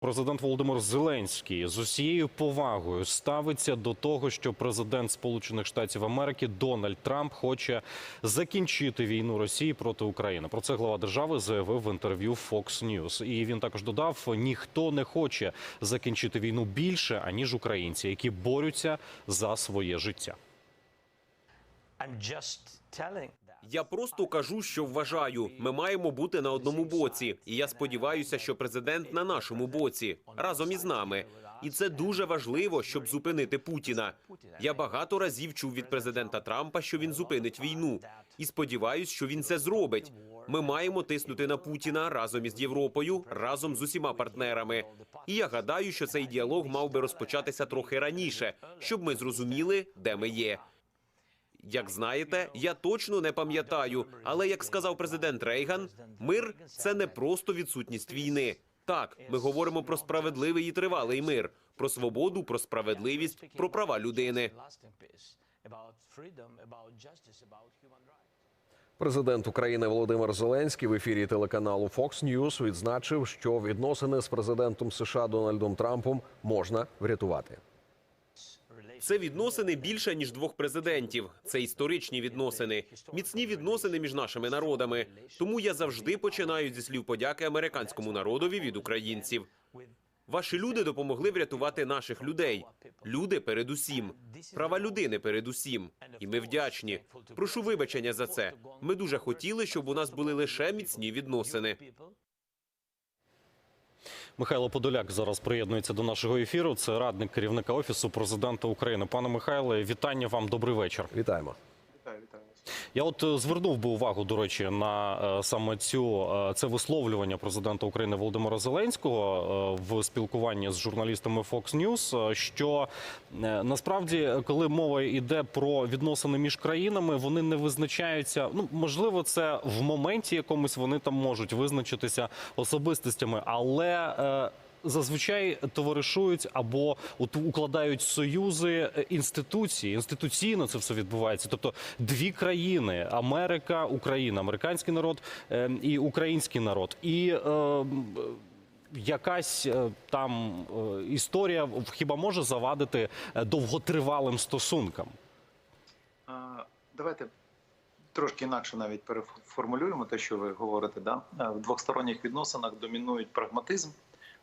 Президент Володимир Зеленський з усією повагою ставиться до того, що президент Сполучених Штатів Америки Дональд Трамп хоче закінчити війну Росії проти України. Про це глава держави заявив в інтерв'ю Fox News. І він також додав: ніхто не хоче закінчити війну більше аніж українці, які борються за своє життя. Я просто кажу, що вважаю, ми маємо бути на одному боці, і я сподіваюся, що президент на нашому боці разом із нами. І це дуже важливо, щоб зупинити Путіна. Я багато разів чув від президента Трампа, що він зупинить війну, і сподіваюся, що він це зробить. Ми маємо тиснути на Путіна разом із Європою, разом з усіма партнерами. І я гадаю, що цей діалог мав би розпочатися трохи раніше, щоб ми зрозуміли, де ми є. Як знаєте, я точно не пам'ятаю, але як сказав президент Рейган, мир це не просто відсутність війни. Так, ми говоримо про справедливий і тривалий мир, про свободу, про справедливість, про права людини. Президент України Володимир Зеленський в ефірі телеканалу Fox News відзначив, що відносини з президентом США Дональдом Трампом можна врятувати. Це відносини більше ніж двох президентів. Це історичні відносини, міцні відносини між нашими народами. Тому я завжди починаю зі слів подяки американському народові від українців. Ваші люди допомогли врятувати наших людей. Люди передусім, права людини передусім. І ми вдячні. Прошу вибачення за це. Ми дуже хотіли, щоб у нас були лише міцні відносини. Михайло Подоляк зараз приєднується до нашого ефіру. Це радник керівника офісу президента України. Пане Михайле, вітання вам. Добрий вечір. Вітаємо. Я от е, звернув би увагу, до речі, на е, саме цю е, це висловлювання президента України Володимира Зеленського в спілкуванні з журналістами Fox News, що насправді, коли мова йде про відносини між країнами, вони не визначаються. Ну можливо, це в моменті якомусь вони там можуть визначитися особистостями, але зазвичай товаришують або укладають союзи е, інституції. Інституційно це все відбувається. Тобто дві країни: Америка, Україна, американський народ е, і український народ. І е, якась там е, історія хіба може завадити е, довготривалим стосункам? Давайте трошки інакше навіть переформулюємо те, що ви говорите. Да? В двосторонніх відносинах домінують прагматизм,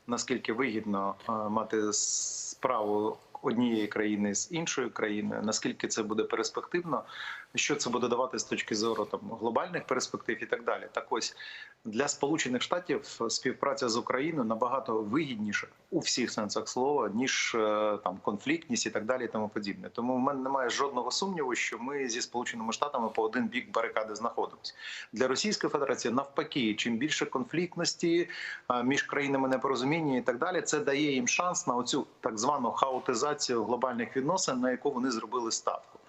наскільки вигідно мати справу однієї країни з іншою країною, наскільки це буде перспективно, що це буде давати з точки зору там глобальних перспектив і так далі. Так ось для Сполучених Штатів співпраця з Україною набагато вигідніша у всіх сенсах слова, ніж е, там конфліктність і так далі, і тому подібне. Тому в мене немає жодного сумніву, що ми зі сполученими штатами по один бік барикади знаходимося. Для Російської Федерації навпаки, чим більше конфліктності між країнами непорозуміння і так далі, це дає їм шанс на оцю так звану хаотизацію глобальних відносин, на яку вони зробили ставку.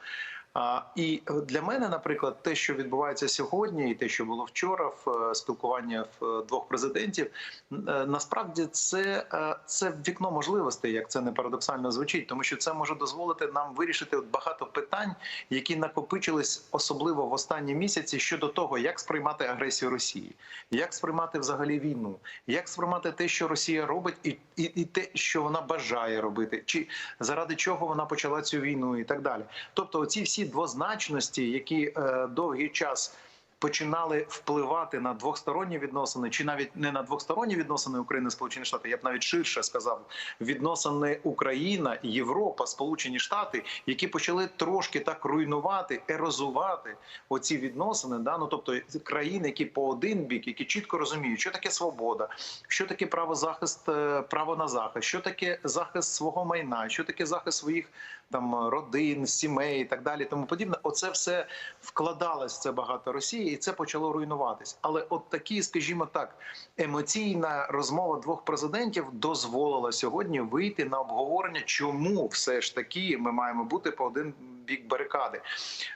І для мене, наприклад, те, що відбувається сьогодні, і те, що було вчора в е, спілкуванні е, двох президентів, е, насправді це, це вікно можливостей, як це не парадоксально звучить, тому що це може дозволити нам вирішити багато питань, які накопичились особливо в останні місяці щодо того, як сприймати агресію Росії, як сприймати взагалі війну, як сприймати те, що Росія робить, і, і, і те, що вона бажає робити, чи заради чого вона почала цю війну, і так далі. Тобто, оці всі двозначності, які е, довгий час. Починали впливати на двосторонні відносини, чи навіть не на двосторонні відносини України Сполучені Штати, я б навіть ширше сказав відносини Україна, Європа, Сполучені Штати, які почали трошки так руйнувати, ерозувати оці відносини. Да? Ну, тобто країни, які по один бік, які чітко розуміють, що таке свобода, що таке право захист, е, право на захист, що таке захист свого майна, що таке захист своїх там родин, сімей і так далі. Тому подібне. Оце все вкладалось це багато Росії, і це почало руйнуватись. Але от такі, скажімо так, емоційна розмова двох президентів дозволила сьогодні вийти на обговорення, чому все ж таки ми маємо бути по один бік барикади.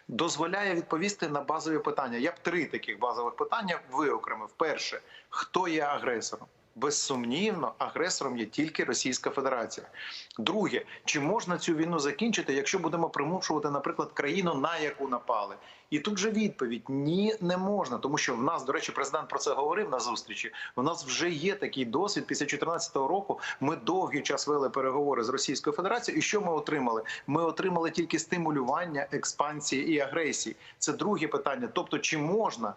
Дозволяє відповісти на базові питання. Я б три таких базових питання виокремив. Перше, хто є агресором? Безсумнівно, агресором є тільки Російська Федерація. Друге, чи можна цю війну закінчити, якщо будемо примушувати, наприклад, країну, на яку напали? І тут же відповідь: ні, не можна, тому що в нас, до речі, президент про це говорив на зустрічі. У нас вже є такий досвід. Після 2014 року ми довгий час вели переговори з Російською Федерацією. І що ми отримали? Ми отримали тільки стимулювання експансії і агресії. Це друге питання. Тобто, чи можна?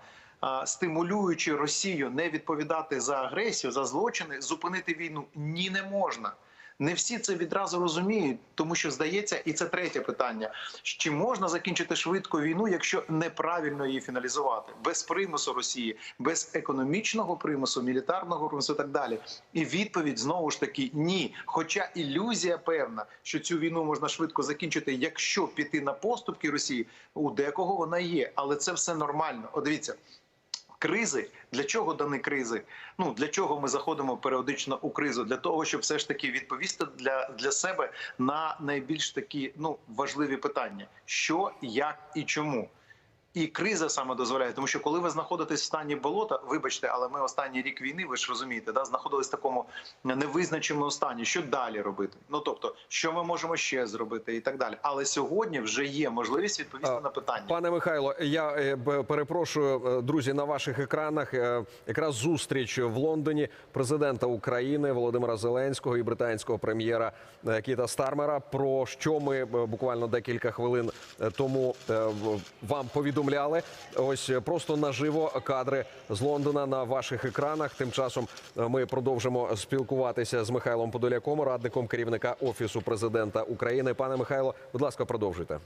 Стимулюючи Росію не відповідати за агресію, за злочини, зупинити війну ні не можна. Не всі це відразу розуміють, тому що здається, і це третє питання: чи можна закінчити швидко війну, якщо неправильно її фіналізувати, без примусу Росії, без економічного примусу, мілітарного примусу і так далі. І відповідь знову ж таки ні. Хоча ілюзія певна, що цю війну можна швидко закінчити, якщо піти на поступки Росії, у декого вона є, але це все нормально. От дивіться. Кризи для чого дані кризи? Ну для чого ми заходимо періодично у кризу? Для того, щоб все ж таки відповісти для, для себе на найбільш такі ну важливі питання: що, як і чому. І криза саме дозволяє, тому що коли ви знаходитесь в стані болота, вибачте, але ми останній рік війни, ви ж розумієте, да, знаходились в такому невизначеному стані. Що далі робити? Ну тобто, що ми можемо ще зробити, і так далі. Але сьогодні вже є можливість відповісти на питання. Пане Михайло, я е, перепрошую, е, друзі, на ваших екранах е, якраз зустріч в Лондоні президента України Володимира Зеленського і британського прем'єра Кіта Стармера. Про що ми буквально декілька хвилин тому вам повідомляли. Ось е, просто наживо кадри з Лондона на ваших екранах. Тим часом е, ми продовжимо спілкуватися з Михайлом Подоляком, радником керівника офісу президента України. Пане Михайло, будь ласка, продовжуйте.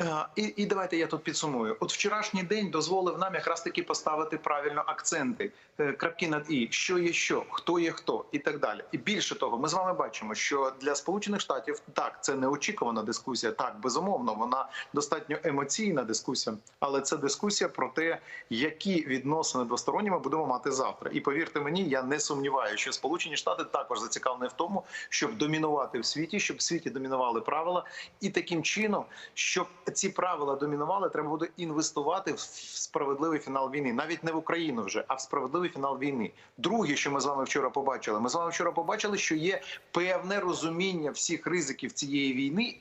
Е, І, і давайте я тут підсумую. От вчорашній день дозволив нам якраз таки поставити правильно акценти, е, крапки над і що є що, хто є хто, і так далі. І більше того, ми з вами бачимо, що для Сполучених Штатів так це неочікувана дискусія. Так, безумовно, вона достатньо емоційна дискусія, але це дискусія про те, які відносини двосторонні ми будемо мати завтра. І повірте мені, я не сумніваюся, що Сполучені Штати також зацікавлені в тому, щоб домінувати в світі, щоб в світі домінували правила, і таким чином, щоб ці правила домінували, треба буде інвестувати в справедливий фінал війни, навіть не в Україну вже, а в справедливий фінал війни. Друге, що ми з вами вчора побачили, ми з вами вчора побачили, що є певне розуміння всіх ризиків цієї війни.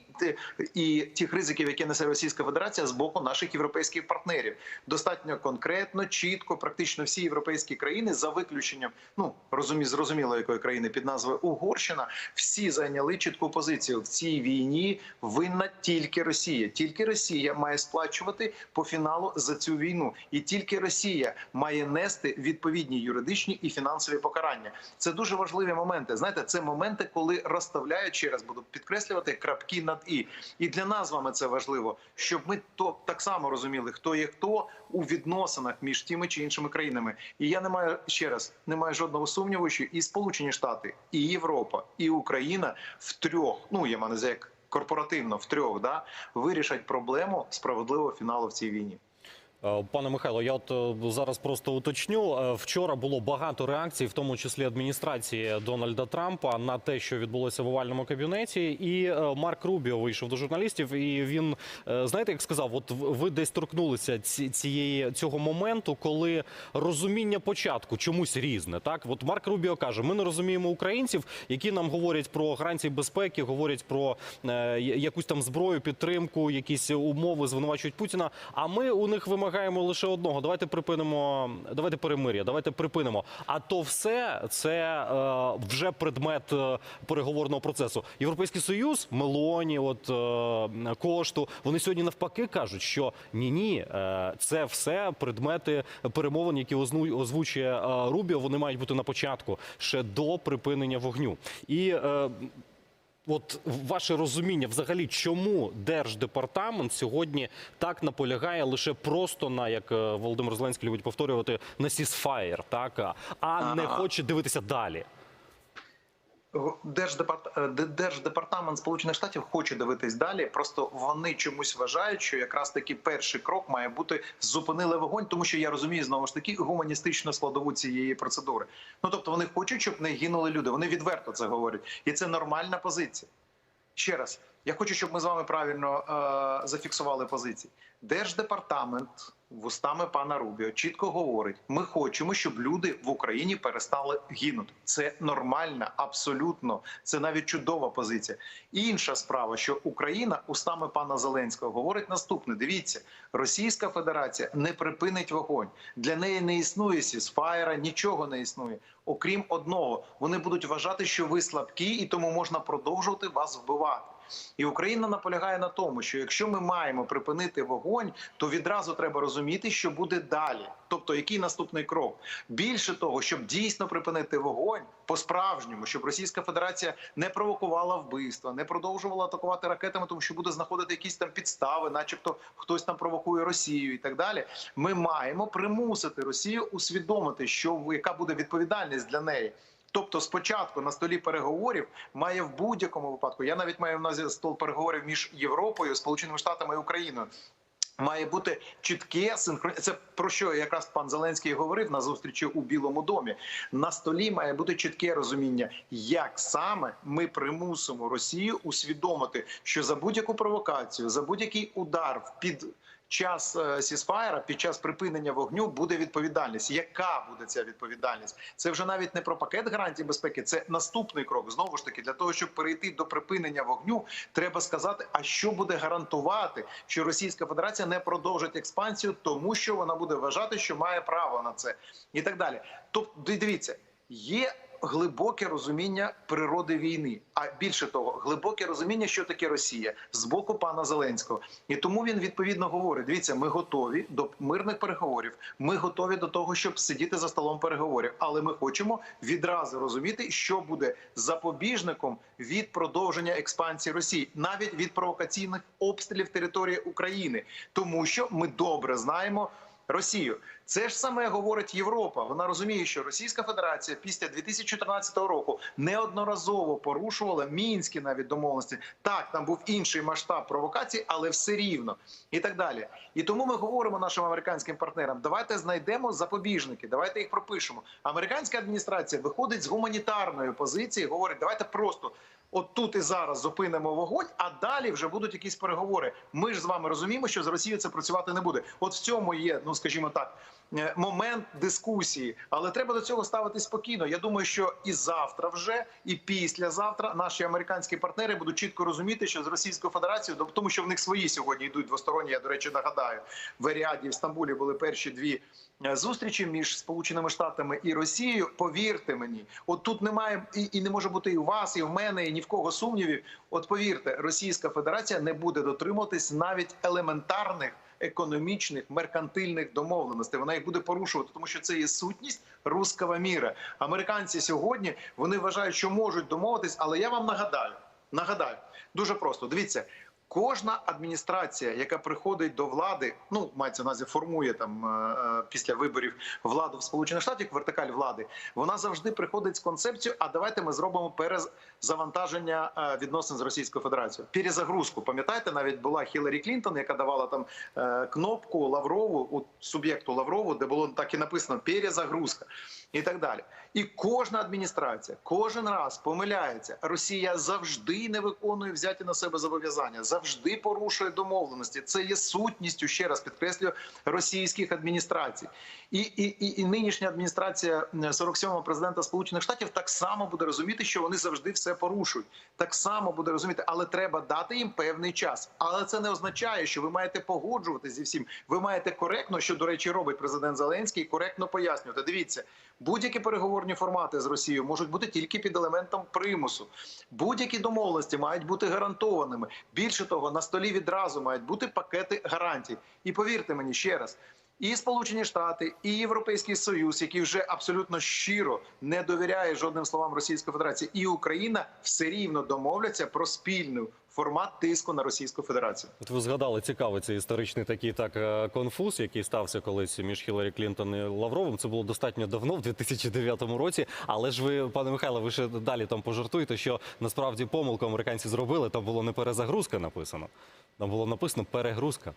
І тих ризиків, які несе Російська Федерація з боку наших європейських партнерів, достатньо конкретно, чітко, практично всі європейські країни, за виключенням ну розумі, зрозуміло якої країни під назвою Угорщина, всі зайняли чітку позицію в цій війні. Винна тільки Росія. Тільки Росія має сплачувати по фіналу за цю війну, і тільки Росія має нести відповідні юридичні і фінансові покарання. Це дуже важливі моменти. Знаєте, це моменти, коли розставляють ще раз буду підкреслювати крапки над і. І для нас з вами це важливо, щоб ми то так само розуміли, хто є хто у відносинах між тими чи іншими країнами. І я не маю ще раз не маю жодного сумніву, що і Сполучені Штати, і Європа, і Україна в трьох, ну я маю як корпоративно в трьох, да вирішать проблему справедливого фіналу в цій війні. Е, Пане Михайло, я от е, зараз просто уточню. Е, Вчора було багато реакцій, в тому числі адміністрації Дональда Трампа, на те, що відбулося в овальному кабінеті. І Марк Рубіо вийшов до журналістів, і він знаєте, як сказав, от ви десь торкнулися цієї цього моменту, коли розуміння початку чомусь різне. Так, от Марк Рубіо каже: ми не розуміємо українців, які нам говорять про гарантії безпеки, говорять про якусь там зброю, підтримку, якісь умови, звинувачують Путіна. А ми у них вимагаємо лише одного: давайте припинимо, давайте перемир'я, давайте припинимо. А то все це е, вже предмет е, переговорного процесу. Європейський союз, Мелоні, от е, кошту. Вони сьогодні навпаки кажуть, що ні, ні, це все предмети перемовин, які озвучує е, Рубіо. Вони мають бути на початку ще до припинення вогню. І е, От ваше розуміння, взагалі, чому держдепартамент сьогодні так наполягає лише просто на як е, Володимир Зеленський любить повторювати на сісфаєр, так а- а не хоче дивитися далі. Е, Держдепартамент Сполучених Штатів хоче дивитись далі. Просто вони чомусь вважають, що якраз таки перший крок має бути зупинили вогонь, тому що я розумію знову ж таки гуманістичну складову цієї процедури. Ну тобто вони хочуть, щоб не гинули люди. Вони відверто це говорять, і це нормальна позиція. Ще раз. Я хочу, щоб ми з вами правильно е, зафіксували позиції. Держдепартамент вустами пана Рубіо чітко говорить: ми хочемо, щоб люди в Україні перестали гинути. Це нормальна, абсолютно, це навіть чудова позиція. Інша справа, що Україна устами пана Зеленського говорить наступне: дивіться, Російська Федерація не припинить вогонь. Для неї не існує сісфаєра, нічого не існує. Окрім одного, вони будуть вважати, що ви слабкі, і тому можна продовжувати вас вбивати. І Україна наполягає на тому, що якщо ми маємо припинити вогонь, то відразу треба розуміти, що буде далі. Тобто, який наступний крок. Більше того, щоб дійсно припинити вогонь по-справжньому, щоб Російська Федерація не провокувала вбивства, не продовжувала атакувати ракетами, тому що буде знаходити якісь там підстави, начебто хтось там провокує Росію і так далі. Ми маємо примусити Росію усвідомити, що яка буде відповідальність для неї. Тобто, спочатку на столі переговорів має в будь-якому випадку. Я навіть маю в увазі стол переговорів між Європою, Сполученими Штатами і Україною. Має бути чітке синхрон... Це про що якраз пан Зеленський говорив на зустрічі у Білому домі. На столі має бути чітке розуміння, як саме ми примусимо Росію усвідомити, що за будь-яку провокацію, за будь-який удар в під час е, сісфаєра, під час припинення вогню буде відповідальність. Яка буде ця відповідальність? Це вже навіть не про пакет гарантій безпеки, це наступний крок. Знову ж таки, для того, щоб перейти до припинення вогню, треба сказати, а що буде гарантувати, що Російська Федерація не продовжить експансію, тому що вона буде вважати, що має право на це, і так далі. Тобто, дивіться, є глибоке розуміння природи війни, а більше того, глибоке розуміння, що таке Росія з боку пана Зеленського, і тому він відповідно говорить: дивіться, ми готові до мирних переговорів. Ми готові до того, щоб сидіти за столом переговорів, але ми хочемо відразу розуміти, що буде запобіжником від продовження експансії Росії, навіть від провокаційних обстрілів території України, тому що ми добре знаємо. Росію. Це ж саме говорить Європа. Вона розуміє, що Російська Федерація після 2014 року неодноразово порушувала мінські навіть домовленості. Так, там був інший масштаб провокацій, але все рівно і так далі. І тому ми говоримо нашим американським партнерам: давайте знайдемо запобіжники, давайте їх пропишемо. Американська адміністрація виходить з гуманітарної позиції, говорить, давайте просто. От тут і зараз зупинимо вогонь, а далі вже будуть якісь переговори. Ми ж з вами розуміємо, що з Росією це працювати не буде. От в цьому є, ну скажімо так, момент дискусії, але треба до цього ставити спокійно. Я думаю, що і завтра, вже і післязавтра наші американські партнери будуть чітко розуміти, що з Російською Федерацією, тому що в них свої сьогодні йдуть двосторонні. Я до речі нагадаю, в Еріаді в Стамбулі були перші дві. е, Зустрічі між Сполученими Штатами і Росією, повірте мені, от тут немає і, і не може бути і у вас, і в мене, і ні в кого сумнівів. От повірте, Російська Федерація не буде дотримуватись навіть елементарних економічних меркантильних домовленостей. Вона їх буде порушувати, тому що це є сутність руского міра. Американці сьогодні вони вважають, що можуть домовитись, але я вам нагадаю, нагадаю дуже просто. Дивіться. Кожна адміністрація, яка приходить до влади, ну мається на увазі, формує там е, е, після виборів владу в Сполучених Штатах, вертикаль влади, вона завжди приходить з концепцією. А давайте ми зробимо перезавантаження е, відносин з Російською Федерацією. Перезагрузку. Пам'ятаєте, навіть була Хіларі Клінтон, яка давала там кнопку Лаврову у суб'єкту Лаврову, де було так і написано перезагрузка і так далі. І кожна адміністрація кожен раз помиляється. Росія завжди не виконує взяті на себе зобов'язання, завжди порушує домовленості. Це є сутністю, ще раз підкреслюю, російських адміністрацій. І, і, і, і нинішня адміністрація 47-го президента Сполучених Штатів так само буде розуміти, що вони завжди все порушують. Так само буде розуміти, але треба дати їм певний час. Але це не означає, що ви маєте погоджуватися зі всім. Ви маєте коректно, що до речі, робить президент Зеленський, коректно пояснювати. Дивіться, будь-які переговорні формати з Росією можуть бути тільки під елементом примусу. Будь-які домовленості мають бути гарантованими. Більше того, на столі відразу мають бути пакети гарантій. І повірте мені ще раз. І Сполучені Штати, і Європейський Союз, який вже абсолютно щиро не довіряє жодним словам Російської Федерації, і Україна все рівно домовляться про спільний формат тиску на Російську Федерацію. От ви згадали цікавий цей історичний такий так е, конфуз, який стався колись між Хіларі Клінтон і Лавровим. Це було достатньо давно, в 2009 році. Але ж ви, пане Михайло, ви ще далі там пожартуєте, що насправді помилку американці зробили. Там було не перезагрузка написано. Там було написано перегрузка.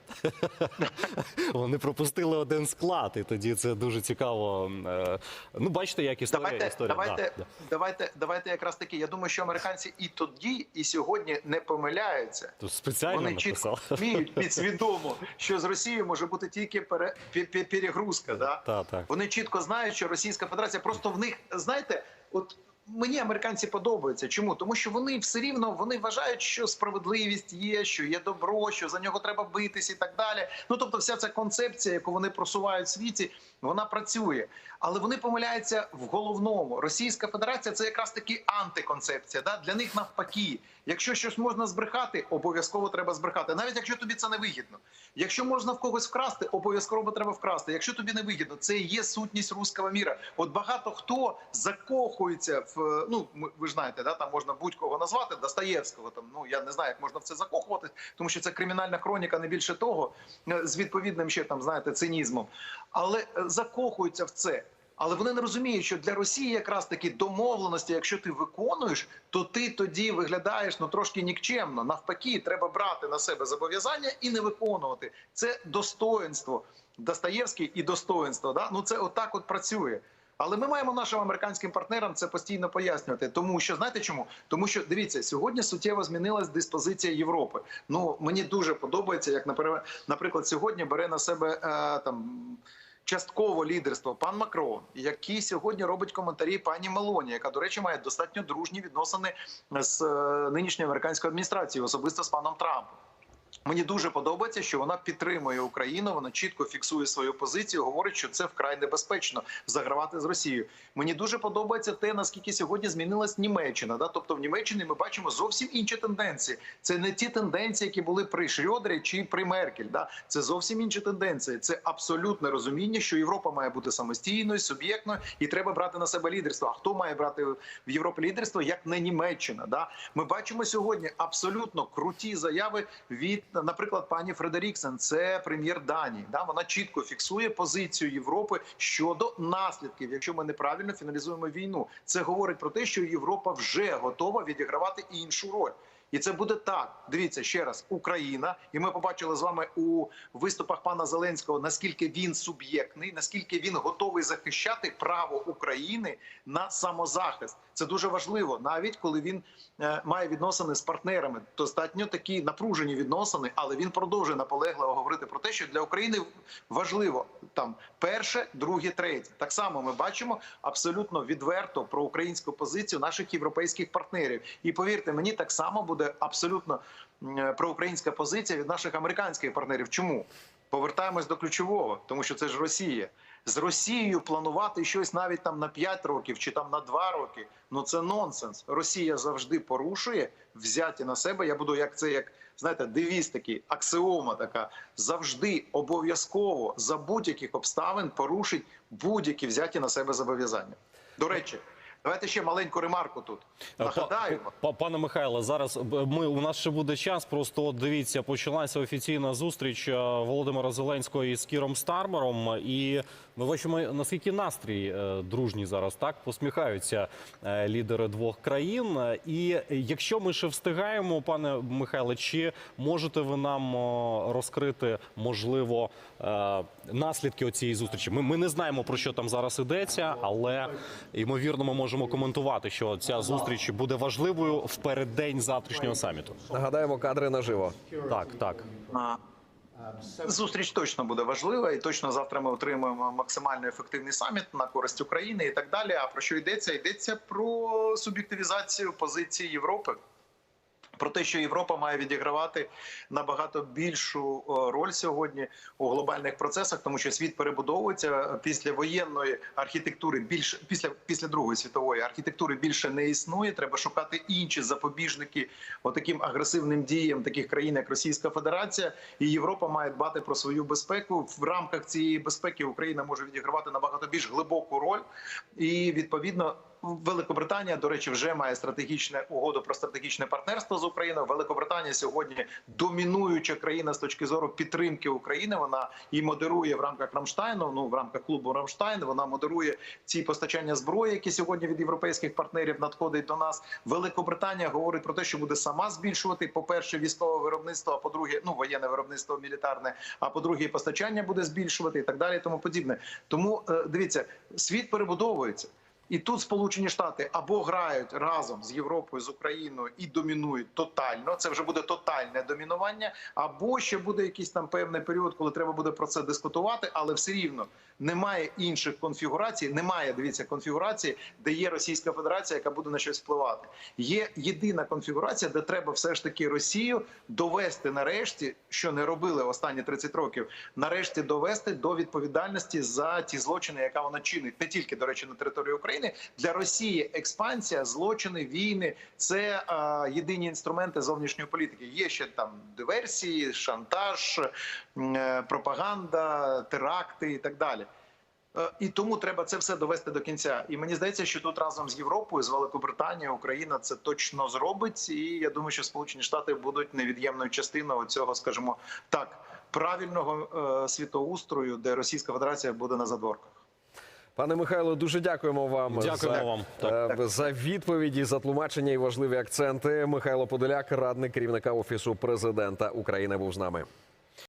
Вони пропустили один склад, і тоді це дуже цікаво. Е, Ну, бачите, як історія. Давайте, історія. давайте, Да, да. давайте, давайте якраз таки. Я думаю, що американці і тоді, і сьогодні не помиляються. Помиляються. Тут спеціально Вони чітко вміють підсвідомо, що з Росією може бути тільки пере, пе- пе- перегрузка. Да? Та, так. Вони чітко знають, що Російська Федерація просто в них, знаєте, от. Мені американці подобаються. Чому? Тому що вони все рівно вони вважають, що справедливість є, що є добро, що за нього треба битись і так далі. Ну тобто, вся ця концепція, яку вони просувають в світі, вона працює. Але вони помиляються в головному. Російська Федерація це якраз таки антиконцепція. Да? Для них навпаки. Якщо щось можна збрехати, обов'язково треба збрехати, навіть якщо тобі це не вигідно. Якщо можна в когось вкрасти, обов'язково треба вкрасти. Якщо тобі не вигідно, це є сутність руського міра. От багато хто закохується в ну ми- ви ж знаєте, да там можна будь-кого назвати Достоєвського. Там ну я не знаю, як можна в це закохувати, тому що це кримінальна хроніка, не більше того, е, з відповідним ще там знаєте цинізмом, але е, закохуються в це. Але вони не розуміють, що для Росії якраз такі домовленості, якщо ти виконуєш, то ти тоді виглядаєш ну трошки нікчемно. Навпаки, треба брати на себе зобов'язання і не виконувати. Це достоинство. Достоєвський і достоинство. Да? Ну це отак от працює. Але ми маємо нашим американським партнерам це постійно пояснювати. Тому що знаєте чому? Тому що дивіться, сьогодні суттєво змінилась диспозиція Європи. Ну мені дуже подобається, як наприклад, сьогодні бере на себе е, там. Частково лідерство пан Макрон, який сьогодні робить коментарі пані Мелоні, яка, до речі, має достатньо дружні відносини з е, нинішньою американською адміністрацією, особисто з паном Трампом. Мені дуже подобається, що вона підтримує Україну. Вона чітко фіксує свою позицію. Говорить, що це вкрай небезпечно загравати з Росією. Мені дуже подобається те, наскільки сьогодні змінилась Німеччина. Да? Тобто в Німеччині ми бачимо зовсім інші тенденції. Це не ті тенденції, які були при Шрьодері чи при Меркель. Да? Це зовсім інші тенденції. Це абсолютне розуміння, що Європа має бути самостійною, суб'єктною, і треба брати на себе лідерство. А хто має брати в Європі лідерство, як не Німеччина? Да? Ми бачимо сьогодні абсолютно круті заяви від, наприклад, пані Фредеріксен, це прем'єр Данії. Да? Вона чітко фіксує позицію Європи щодо наслідків, якщо ми неправильно фіналізуємо війну. Це говорить про те, що Європа вже готова відігравати іншу роль. І це буде так. Дивіться ще раз, Україна, і ми побачили з вами у виступах пана Зеленського, наскільки він суб'єктний, наскільки він готовий захищати право України на самозахист. Це дуже важливо, навіть коли він е, має відносини з партнерами. Достатньо такі напружені відносини, але він продовжує наполегливо говорити про те, що для України важливо там перше, друге, третє. Так само ми бачимо абсолютно відверто про українську позицію наших європейських партнерів. І повірте, мені так само буде абсолютно проукраїнська позиція від наших американських партнерів. Чому повертаємось до ключового, тому що це ж Росія. З Росією планувати щось навіть там на 5 років чи там на 2 роки. Ну це нонсенс. Росія завжди порушує взяті на себе. Я буду як це, як знаєте, девіз такий, аксіома така завжди обов'язково за будь-яких обставин порушить будь-які взяті на себе зобов'язання. До речі, давайте ще маленьку ремарку тут. Нагадаємо. Па- па- Пане Михайле, зараз ми у нас ще буде час. Просто от дивіться, почалася офіційна зустріч е, Володимира Зеленського із Кіром Стармером, і ми бачимо наскільки настрій е, дружній зараз. Так посміхаються е, лідери двох країн. Е, І якщо ми ще встигаємо, пане Михайле, чи можете ви нам розкрити можливо е, наслідки цієї зустрічі? Ми, ми не знаємо про що там зараз йдеться, але ймовірно, ми можемо коментувати, що ця зустріч буде важливою в переддень завтрашнього саміту. Нагадаємо кадри наживо. Так, так. Зустріч точно буде важлива, і точно завтра ми отримаємо максимально ефективний саміт на користь України і так далі. А про що йдеться? Йдеться про суб'єктивізацію позиції Європи. Про те, що Європа має відігравати набагато більшу роль сьогодні у глобальних процесах, тому що світ перебудовується після воєнної архітектури. Більше після після другої світової архітектури більше не існує. Треба шукати інші запобіжники отаким агресивним діям таких країн, як Російська Федерація, і Європа має дбати про свою безпеку. В рамках цієї безпеки Україна може відігравати набагато більш глибоку роль, і відповідно. Великобританія, до речі, вже має стратегічне угоду про стратегічне партнерство з Україною. Великобританія сьогодні домінуюча країна з точки зору підтримки України. Вона і модерує в рамках Рамштайну. Ну в рамках клубу Рамштайн. Вона модерує ці постачання зброї, які сьогодні від європейських партнерів надходять до нас. Великобританія говорить про те, що буде сама збільшувати. По перше, військове виробництво. А по-друге, ну воєнне виробництво мілітарне. А по-друге, постачання буде збільшувати і так далі. Тому подібне. Тому е, дивіться, світ перебудовується. І тут Сполучені Штати або грають разом з Європою, з Україною і домінують тотально. Це вже буде тотальне домінування, або ще буде якийсь там певний період, коли треба буде про це дискутувати, але все рівно немає інших конфігурацій. Немає дивіться конфігурації, де є Російська Федерація, яка буде на щось впливати. Є єдина конфігурація, де треба все ж таки Росію довести нарешті, що не робили останні 30 років. Нарешті довести до відповідальності за ті злочини, яка вона чинить, не тільки до речі, на території України для Росії. Експансія, злочини, війни це е, єдині інструменти зовнішньої політики. Є ще там диверсії, шантаж, е, пропаганда, теракти і так далі. Е, І тому треба це все довести до кінця. І мені здається, що тут разом з Європою, з Великобританією, Україна це точно зробить. І я думаю, що Сполучені Штати будуть невід'ємною частиною цього, скажімо так, правильного е, світоустрою, де Російська Федерація буде на задворках. Пане Михайло, дуже дякуємо вам Дякуємо за, вам. Так. е, за відповіді, за тлумачення і важливі акценти. Михайло Подоляк, радник керівника офісу президента України, був з нами.